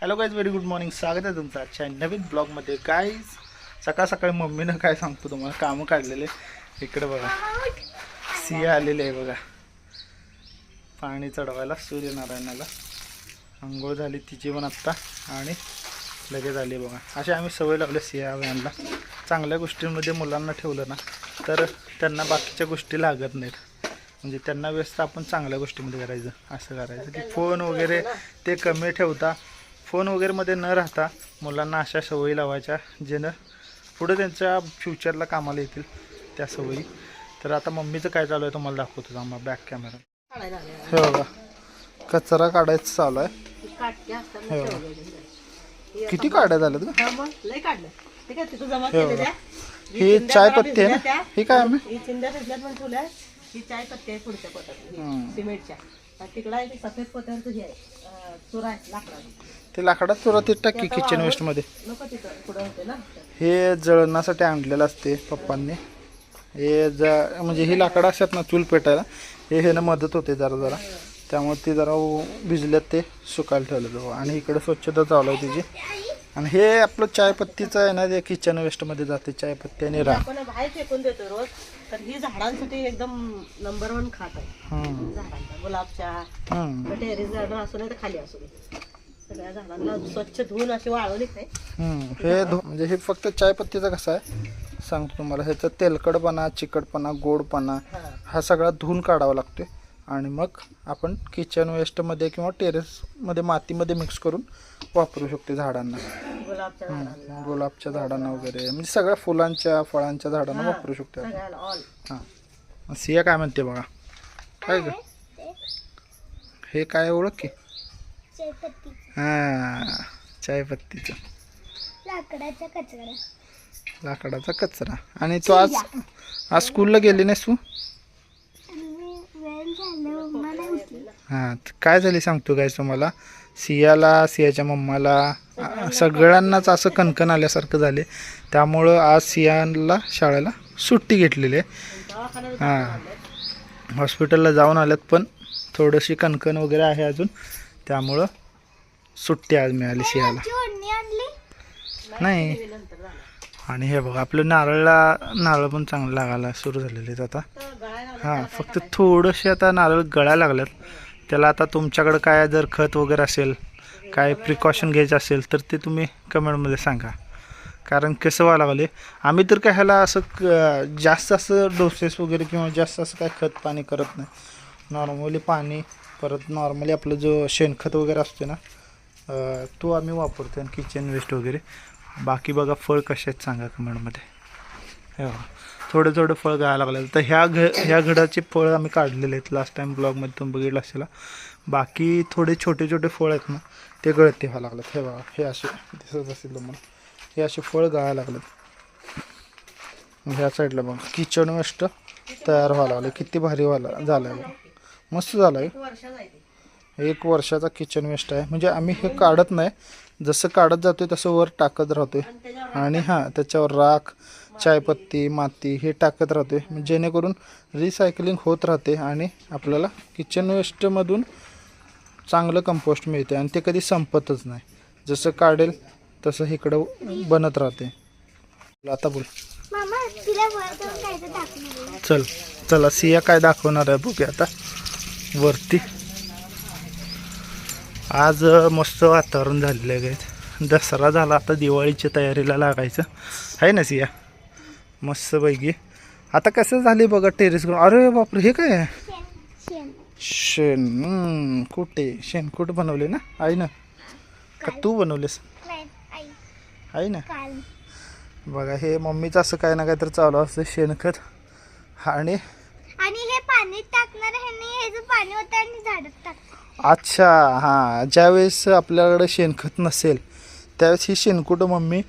Hello guys very good morning स्वागत आहे तुमचं आजच्या नवीन ब्लॉगमध्ये गाईज सकाळ सकाळी मम्मीनं काय सांगतो तुम्हाला? कामं काढलेले. इकडे बघा. सिया आलेले आहे बघा. पाणी चढवायला सूर्यनारायणाला. आंघोळ झाली तिची पण आत्ता. आणि लगेच आली बघा. असे आम्ही सवय लावल्या सिया व्हॅनला. चांगल्या गोष्टींमध्ये मुलांना ठेवलं ना तर त्यांना बाकीच्या गोष्टी लागत नाहीत. म्हणजे त्यांना व्यस्त आपण चांगल्या गोष्टीमध्ये करायचं असं करायचं. की फोन वगैरे ते कमी ठेवता फोन वगैरेमध्ये न राहता मुलांना अशा सवयी लावायच्या जेणं पुढे त्यांच्या फ्युचरला कामाला येतील त्या सवयी. तर आता मम्मीचं काय चालू आहे तुम्हाला दाखवतो आम्हा बॅक कॅमेरा काढायला. हे बघा कचरा काढायचं चालू आहे. हो. किती काढ्या झाल्यात ग? हा जमा हे केलेल्या. ही चिंध्या चाय जरा पत्ती आहे ना. ही काय आम्ही? ही चिंध्या भिजल्यात पण ठेवल्या. ही चाय पत्ती आहे पुढच्या पोटात. सिमेंटच्या. तिकडं सफेद पोत्यावरचं हे आहे. चुरा आहे लाकडाचा. ते लाकडात चुरातीत टाकी किचन वेस्टमध्ये हे जळणासाठी आणलेलं असते पप्पांनी. हे ज म्हणजे ही लाकडं असतात ना चूल पेटायला हे ह्यानं मदत होते जरा जरा. त्यामुळे ते जरा भिजल्यात ते सुकायला ठेवलं जाऊ आणि इकडे स्वच्छता चालू आहे तिची. आणि हे आपलं चायपत्तीचं आहे ना ते किचन वेस्टमध्ये जाते चायपत्ती आणि राख फेकून देतो रोज. तर ही झाडांसाठी एकदम नंबर वन खात आहे. गुलाबच्या हम्म. टेरेस गार्डन असू नाही तर खाली असू सगळ्या झाडांना स्वच्छ धुवून अशी वाळवली काय हम्म. हे धु म्हणजे हे फक्त चायपत्तीचं कसं आहे? सांगतो तुम्हाला ह्याचं तेलकडपणा चिकटपणा गोडपणा हा. हा सगळा धुवून काढावा लागतो आणि मग आपण किचन वेस्टमध्ये किंवा टेरेसमध्ये मातीमध्ये मिक्स करून वापरू शकतो झाडांना. गुलाबच्या झाडांना. गुलाबच्या झाडांना वगैरे. म्हणजे सगळ्या फुलांच्या फळांच्या झाडांना वापरू शकतो आपण. सगळ्याला ऑल हां. सिया काय म्हणते बघा? काय ग? हे काय ओळख की? हां चायपत्तीचं. लाकडाचा कचरा. लाकडाचा कचरा. आणि तू आज आज स्कूलला गेली नाहीस तू? नाही उठली. हां त- काय झाली सांगतो काय तुम्हाला? सियाला सियाच्या मम्माला सगळ्यांनाच असं कणकण आल्यासारखं झाले. त्यामुळं आज सियाला शाळेला सुट्टी घेतलेली आहे. हां. हॉस्पिटलला जाऊन आल्यात पण थोडीशी कणकण वगैरे आहे अजून. त्यामुळं सुट्टी आज मिळाली सियाला नाही. आणि हे बघा आपलं नारळला नारळ पण चांगलं लागायला सुरू झालेले आहेत आता. हां फक्त थोडेसे आता नारळ गळायला लागल्यात त्याला आता तुमच्याकडं काय जर खत वगैरे असेल काय प्रिकॉशन घ्यायचं असेल तर ते तुम्ही कमेंटमध्ये सांगा. कारण कसं व्हायला लागले आम्ही तर काय ह्याला असं क- जास्त असं डोसेस वगैरे किंवा जास्त असं काय खत पाणी करत नाही. नॉर्मली पाणी परत नॉर्मली आपलं जो शेणखत वगैरे असते ना तो आम्ही वापरतो आणि किचन वेस्ट वगैरे. बाकी बघा फळ कसे आहेत सांगा कमेंटमध्ये हे थोडं थोडं फळ गायला लागलं तर ह्या घ ह्या घडाचे फळ आम्ही काढलेले आहेत. लास्ट टाईम ब्लॉगमध्ये तुम्ही बघितलं असेल. बाकी थोडे छोटे छोटे फळ आहेत ना ते गळते व्हायला लागलेत. हे बघा हे असे दिसत असेल तुम्हाला. हे असे फळ गायला लागलेत. ह्या साईडला बघा किचन वेस्ट तयार व्हायला लागले. किती भारी व्हायला झालं आहे मस्त झालं आहे एक वर्षाचा किचन वेस्ट आहे. म्हणजे आम्ही हे काढत नाही. जसं काढत जातोय तसं वर टाकत राहतोय. आणि हां त्याच्यावर राख चायपत्ती माती हे टाकत राहते जेणेकरून रिसायकलिंग होत राहते आणि आपल्याला किचन वेस्टमधून चांगलं कंपोस्ट मिळते आणि ते कधी संपतच नाही. जसं काढेल तसं इकडं बनत राहते. आता बोल. चल चला सिया काय दाखवणार आहे बघूया आता. वरती. आज मस्त वातावरण झालेलं आहे guys. दसरा झाला आता दिवाळीच्या तयारीला लागायचं. आहे ना सिया? मस्तपैकी आता कसं झाले बघा टेरेस अरे बापरे हे काय आहे? शेण. कुठे? शेण कुठे बनवले ना? आई ना. का तू बनवलेस आहे ना. बघा हे मम्मीचं असं काय ना काय तर चालू असतं शेणखत. आणि आणि हे पाणी टाकणार नाही हे जे पाणी होतं आणि झाडात टाक अच्छा हां. ज्यावेळेस आपल्याकडे शेणखत नसेल त्यावेळेस ही शेणकुटं मम्मी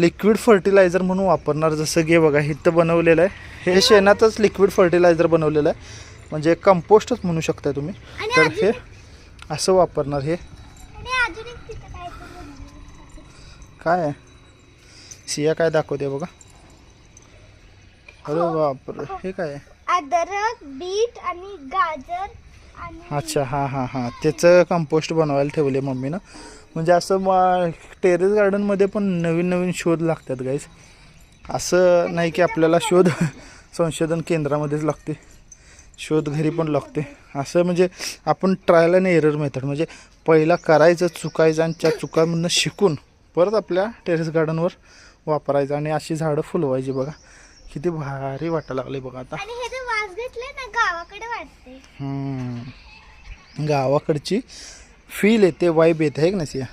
लिक्विड फर्टिलायझर म्हणून वापरणार. जसं की बघा इथं बनवलेलं आहे. हे शेणातच लिक्विड फर्टिलायझर बनवलेलं आहे. म्हणजे कंपोस्टच म्हणू शकता तुम्ही. आणि तर हे असं वापरणार हे. आणि अजून एक तिथं काय. काय आहे. सिया काय दाखवते बघा. अरे बापरे. हे. काय? आहे अद्रक बीट आणि गाजर आणि अच्छा हां हां हां. त्याचं कंपोस्ट बनवायला ठेवले मम्मीनं म्हणजे असं टेरेस गार्डनमध्ये पण नवीन नवीन शोध लागतात गाईज असं नाही की आपल्याला शोध संशोधन केंद्रामध्येच लागते. शोध घरी पण लागते. असं म्हणजे आपण ट्रायल आणि एरर मेथड म्हणजे पहिला करायचं चुकायचं आणि त्या चुकांमधनं शिकून परत आपल्या टेरेस गार्डनवर वापरायचं आणि अशी झाडं फुलवायची बघा. किती भारी वाटायला लागले बघा आता. आणि हे जे वास घेतले ना गावाकडे वाटते हम्म. गावाकडची फील येते वाईब येते आहे का नाही सिया?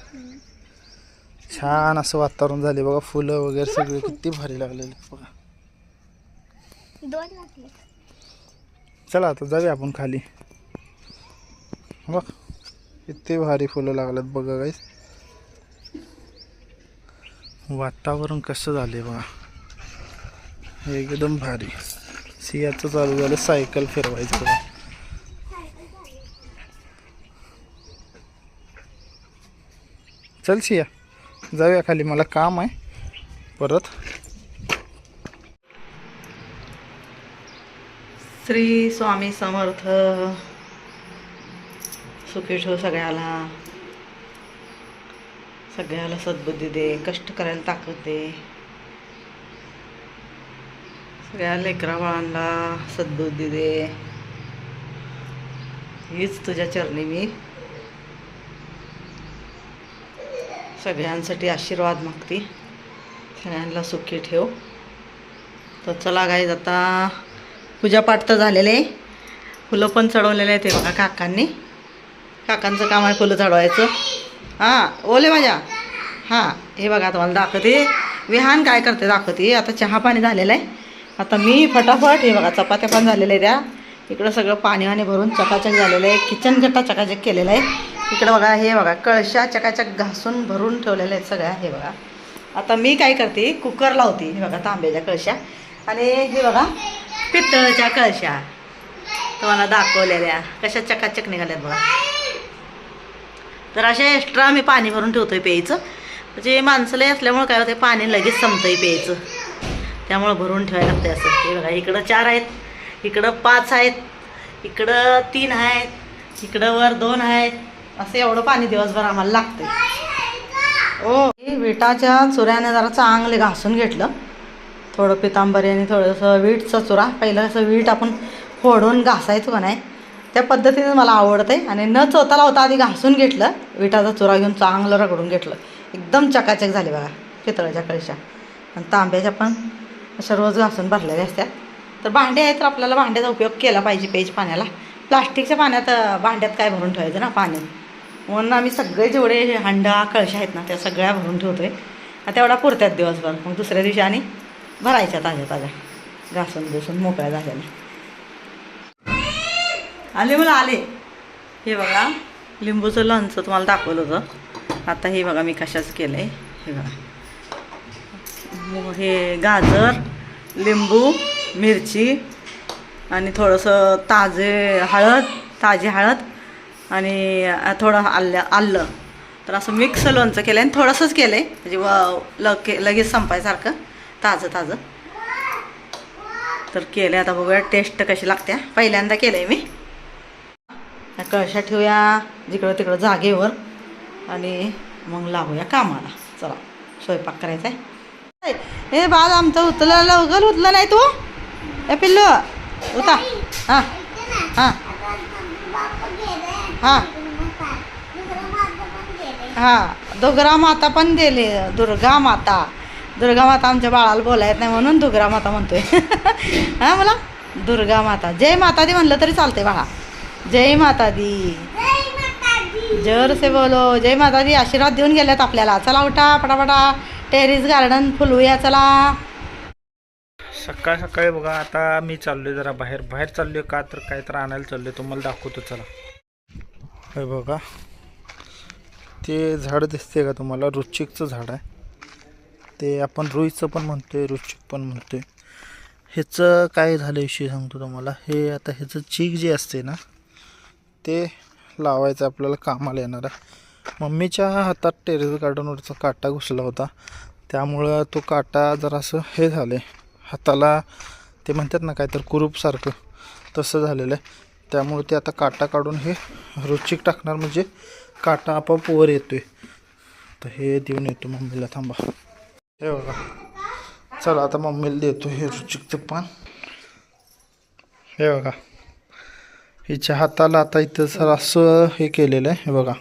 छान असं वातावरण झाले बघा फुलं वगैरे सगळे किती भारी लागलेले बघा. दोन घातले चला आता जाऊया आपण खाली. बघ किती भारी फुलं लागल्यात बघा गाईस वातावरण कसं झाले बघा. एकदम भारी. सियाचं चालू झालं सायकल फिरवायचं चल सिया जाऊया खाली. मला काम आहे. परत. श्री स्वामी समर्थ. सुखी ठेव सगळ्याला. सगळ्याला सद्बुद्धी दे. कष्ट करायला ताकद दे. सगळ्या लेकरा बाळांना सद्बुद्धी दे. हीच तुझ्या चरणी मी. सगळ्यांसाठी आशीर्वाद मागते. सगळ्यांना सुखी ठेव. तर चला गाईज आता पूजापाठ तर झालेले. आहे फुलं पण चढवलेले आहेत ते बघा काकांनी. काकांचं काम आहे फुलं चढवायचं. हां ओले माझ्या. हां हे बघा तुम्हाला दाखवते. विहान काय करते दाखवते. आता चहा पाणी झालेलं आहे. आता मी फटाफट हे बघा चपात्या पण झालेल्या आहे त्या इकडं सगळं पाणी वाणी भरून चकाचक झालेलं आहे. किचन गट्टा चकाचक केलेला आहे. इकडं बघा हे बघा कळशा चकाचक घासून भरून ठेवलेल्या आहेत सगळ्या हे बघा. आता मी काय करते कुकर लावते हे बघा तांब्याच्या कळशा. आणि हे बघा पितळच्या कळशा. तुम्हाला दाखवलेल्या कशा चकाचक निघाल्यात बघा. तर अशा एक्स्ट्रा मी पाणी भरून ठेवतोय प्यायचं. म्हणजे माणसाला असल्यामुळं काय होतं पाणी लगेच संपतंय प्यायचं. त्यामुळं भरून ठेवायला लागते असं. हे बघा इकडं चार आहेत इकडं पाच आहेत इकडं तीन आहेत इकडं वर दोन आहेत. असं एवढं पाणी दिवसभर आम्हाला लागतं ओ विटाच्या चुऱ्याने जरा चांगले घासून घेतलं. थोडं पितांबरी आणि थोडंसं वीटचा चुरा. पहिलं असं वीट आपण फोडून घासायचो का नाही त्या पद्धतीने मला आवडतं आहे आणि न चोता लावता आधी घासून घेतलं. विटाचा चुरा घेऊन चांगलं रगडून घेतलं. एकदम चकाचक झाले बघा पितळाच्या कळशा. आणि तांब्याच्या पण अशा रोज घासून भरलेल्या असत्या. तर भांडे आहेत तर आपल्याला भांड्याचा उपयोग केला पाहिजे पेज पाण्याला. प्लास्टिकच्या पाण्यात भांड्यात काय भरून ठेवायचं ना पाणी? म्हणून आम्ही सगळे जेवढे हंडा कळशा आहेत ना त्या सगळ्या भरून ठेवतो आहे तेवढा पुरत्यात दिवसभर. मग दुसऱ्या दिवशी आणि भरायच्या ताज्या ताज्या. घासून बिसून मोकळ्या झालेल्या. आले मला आले. हे बघा लिंबूचं लोणचं तुम्हाला दाखवलं होतं. आता हे बघा मी कशाच केलं आहे हे बघा. हे गाजर लिंबू मिरची आणि थोडंसं ताजे हळद ताजी हळद आणि थोडं आल्या आलं तर असं मिक्स लोणचं केलं आणि थोडंसंच केलं आहे म्हणजे व लगे लगेच संपायसारखं ताजं ताजं. तर केलं आता बघूया टेस्ट कशी लागत्या. पहिल्यांदा केलं आहे मी कळशा ठेवूया जिकडं तिकडं जागेवर. आणि मग लागूया कामाला. चला स्वयंपाक करायचा आहे हे बाळ आमचं उतलं लवकर उतलं नाही तू? ए पिल्लू उता. हां. हां. हां. हां. दुर्गा माता पण गेली. दुर्गा माता. दुर्गा माता आमच्या बाळाला बोलायत नाही म्हणून दुर्गा माता म्हणतोय. हां मला? दुर्गा माता. जय माता दी म्हणलं तरी चालतंय बाळा. जय माता दी जोर से बोलो. जय माता दी आशीर्वाद देऊन गेल्यात आपल्याला. चला उठा पटापटा टेरिस गार्डन फुलवूया चला. सकाळ सकाळी बघा आता मी चाललोय जरा बाहेर. बाहेर चाललोय का तर काय तर आणायला चाललोय तुम्हाला दाखवतो चला. हे बघा. ते झाड दिसते का तुम्हाला? रुचिकचं झाड आहे. ते आपण रुईचं पण म्हणतोय रुचिक पण म्हणतोय. ह्याचं काय झालं विषयी सांगतो तुम्हाला? हे आता ह्याचं चीक जे असते ना ते लावायचं आपल्याला कामाला येणार आहे. मम्मीच्या हातात टेरेस गार्डनवरचा काटा घुसला होता. त्यामुळं तो काटा जरासं हे झालं. आहे हाताला ते म्हणतात ना काय तर कुरूपसारखं तसं झालेलं आहे. त्यामुळे ते आता काटा काढून हे रुचिक टाकणार म्हणजे काटा आपोआप वर येतो आहे तर हे देऊन येतो मम्मीला थांबा. हे बघा. चला आता मम्मीला देतो हे रुचिकचं पान. हे बघा. हिच्या हाताला आता इथं सर असं हे केलेलं आहे. हे बघा.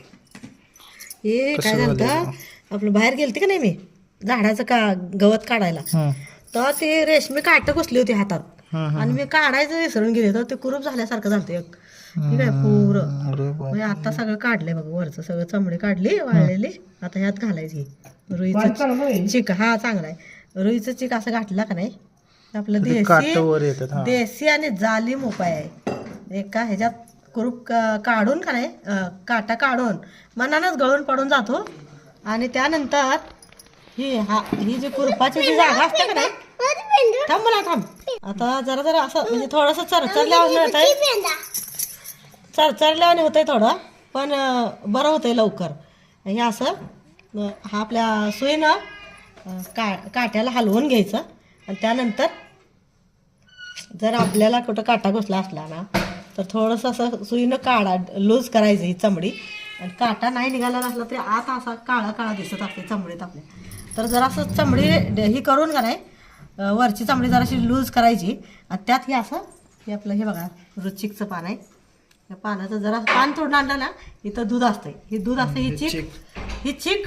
हे काय झालं आपलं बाहेर गेलते का नाही मी? झाडाचं का गवत काढायला. तर ते रेशमी काट घुसली होती हातात. आणि मी काढायचं विसरून गेले. तर ते कुरूप झाल्यासारखं झालं एक. ठीक आहे पुरं. म्हणजे आता सगळं काढलंय बघ वरचं सगळं चमडी काढली वाळलेली. आता ह्यात घालायची. रुईचं चिक. हा चांगला आहे. रुईचं चिक असं घातला का नाही? आपलं हा. देशी आणि जालीम उपाय आहे. एका ह्याच्यात कुरूप का- काढून का नाही काटा काढून मनानच गळून पडून जातो. आणि त्यानंतर ही हा ही जी कुरपाची जी जागा असते का नाही थांब मला थांब. आता जरा जरा असं म्हणजे थोडंसं चरचरल्यावर होत आहे चरचरल्याने होतंय थोडं पण बरं होतंय लवकर. हे असं हा आपल्या सुईनं का काट्याला हलवून घ्यायचं. आणि त्यानंतर जर आपल्याला कुठं काटा घुसला असला ना तर थोडंसं असं सुईनं काढा लूज करायचं ही चमडी. आणि काटा नाही निघाला असला तरी आत असा काळा काळा दिसत असते चमडीत आपल्या. तर जरा असं चमडी ही करून का नाही वरची चमडी जराशी लूज करायची. आणि त्यात हे असं हे आपलं हे बघा रुचिकचं पान आहे. या पानाचं जरा पान तोडून आणलं ना इथं दूध असतंय. हे दूध असतं ही चिक. ही चिक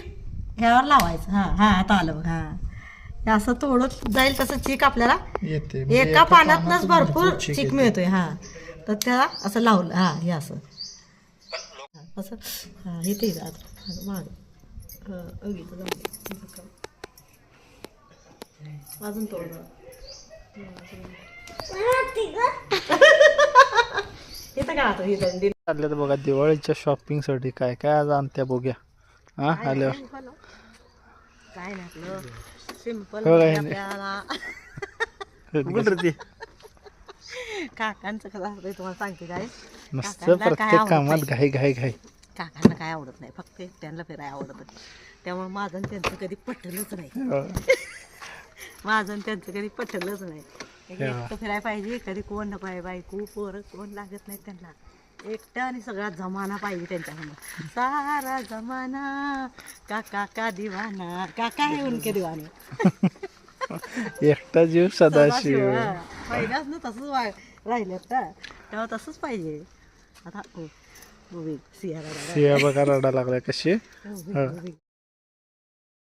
ह्यावर लावायचं. हां हां आता आलं बघ. हां. असं तोडत जाईल तसं चिक आपल्याला म्हणजे एका पानातनच पानातून भरपूर चिक. मिळतोय. हा. तर त्याला असं लावलं. हा हे असं. असं. हा हे ते आता माग. अगं इथं जाऊ दे. इथं कर. अजून तोड. इथं का आता दंडी. चालले तर बघा दिवाळीच्या शॉपिंगसाठी काय काय आज आणत्या बघूया. हा आल्यावर. काय नाही सिंपल हो. आपल्याला कुठं ती. काकांचं कसं असतंय तुम्हाला सांगते काय नुसतं काकांना काय प्रत्येक आवडत कामात नाही. घाई घाई घाई. काकांना काय आवडत नाही फक्त त्यांना फिरायला आवडत. त्यामुळे माझं आणि त्यांचं कधी पटलंच नाही. हो. माझं आणि त्यांचं कधी पटलंच नाही. हा. एकटं फिरायला पाहिजे कधी कोण नको आहे बायको पोरं कोण लागत नाही त्यांना. एकटं आणि सगळा जमाना पाहिजे त्यांच्याकडनं सारा जमाना काका का दिवाना काका आहे उनके दिवाने. एकटा जीव सदाशिव. पहिल्याच ना तसंच वा राहिलं का तेव्हा तसंच पाहिजे. आता सिया बघा रडा. लागलाय कशी.